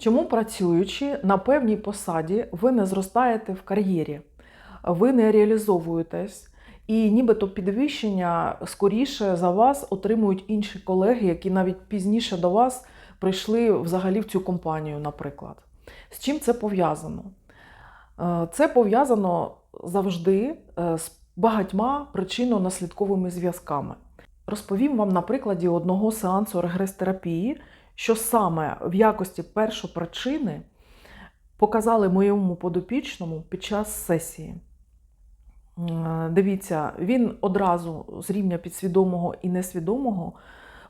Чому працюючи на певній посаді, ви не зростаєте в кар'єрі, ви не реалізовуєтесь, і нібито підвищення скоріше за вас отримують інші колеги, які навіть пізніше до вас прийшли взагалі в цю компанію, наприклад. З чим це пов'язано? Е, Це пов'язано завжди е, з багатьма причинно-наслідковими зв'язками. Розповім вам на прикладі одного сеансу регрес-терапії, що саме в якості першопричини показали моєму подопічному під час сесії. Дивіться, він одразу з рівня підсвідомого і несвідомого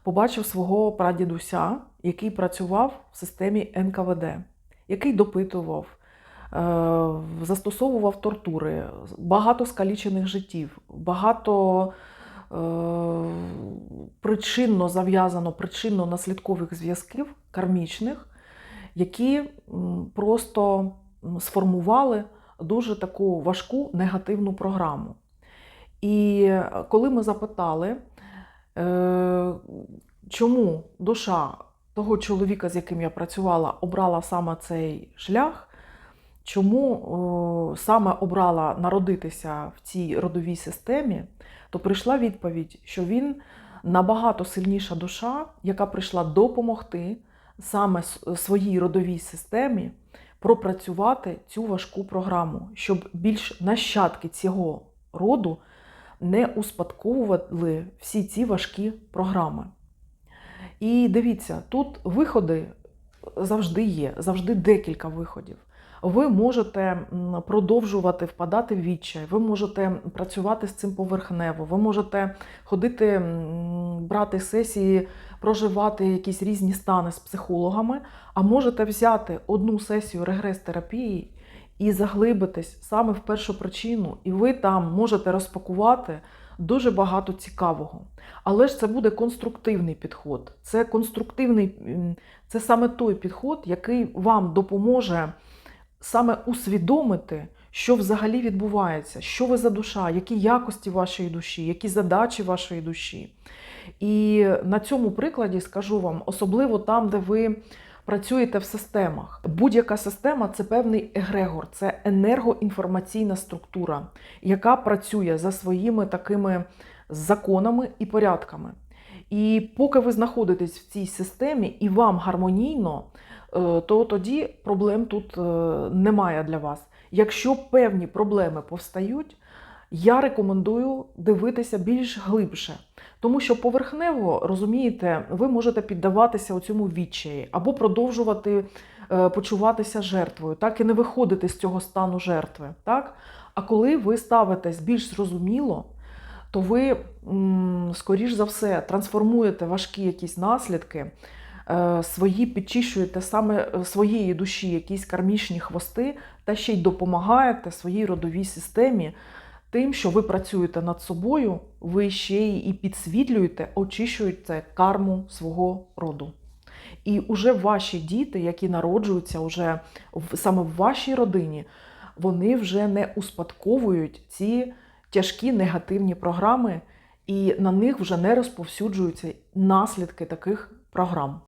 побачив свого прадідуся, який працював в системі НКВД, який допитував, е, застосовував тортури, багато скалічених життів, багато причинно зав'язано причинно-наслідкових зв'язків кармічних, які просто сформували дуже таку важку негативну програму. І е, коли ми запитали, е, чому душа того чоловіка, з яким я працювала, обрала саме цей шлях, чому саме обрала народитися в цій родовій системі, то прийшла відповідь, що він набагато сильніша душа, яка прийшла допомогти саме своїй родовій системі пропрацювати цю важку програму, щоб більш нащадки цього роду не успадковували всі ці важкі програми. І дивіться, тут виходи завжди є, завжди декілька виходів. Ви можете продовжувати впадати в відчай, ви можете працювати з цим поверхнево, ви можете ходити, брати сесії, проживати якісь різні стани з психологами, а можете взяти одну сесію регрес-терапії і заглибитись саме в першу причину, і ви там можете розпакувати дуже багато цікавого. Але ж це буде конструктивний підход. Це конструктивний, це саме той підход, який вам допоможе саме усвідомити, що взагалі відбувається, що ви за душа, які якості вашої душі, які задачі вашої душі. І на цьому прикладі скажу вам, особливо там, де ви працюєте в системах. Будь-яка система це певний егрегор, це енергоінформаційна структура, яка працює за своїми такими законами і порядками. І поки ви знаходитесь в цій системі і вам гармонійно, е, то тоді проблем тут е, немає для вас. Якщо певні проблеми повстають, я рекомендую дивитися більш глибше. Тому що поверхнево, розумієте, ви можете піддаватися у цьому відчаї або продовжувати е, почуватися жертвою, так і не виходити з цього стану жертви. Так? А коли ви ставитесь більш зрозуміло, то ви, скоріш за все, трансформуєте важкі якісь наслідки, е, свої підчищуєте саме е, своєї душі якісь кармічні хвости, та ще й допомагаєте своїй родовій системі тим, що ви працюєте над собою, ви ще й і підсвітлюєте, очищуєте карму свого роду. І уже ваші діти, які народжуються уже в- саме в вашій родині, вони вже не успадковують ці тяжкі негативні програми, і на них вже не розповсюджуються наслідки таких програм.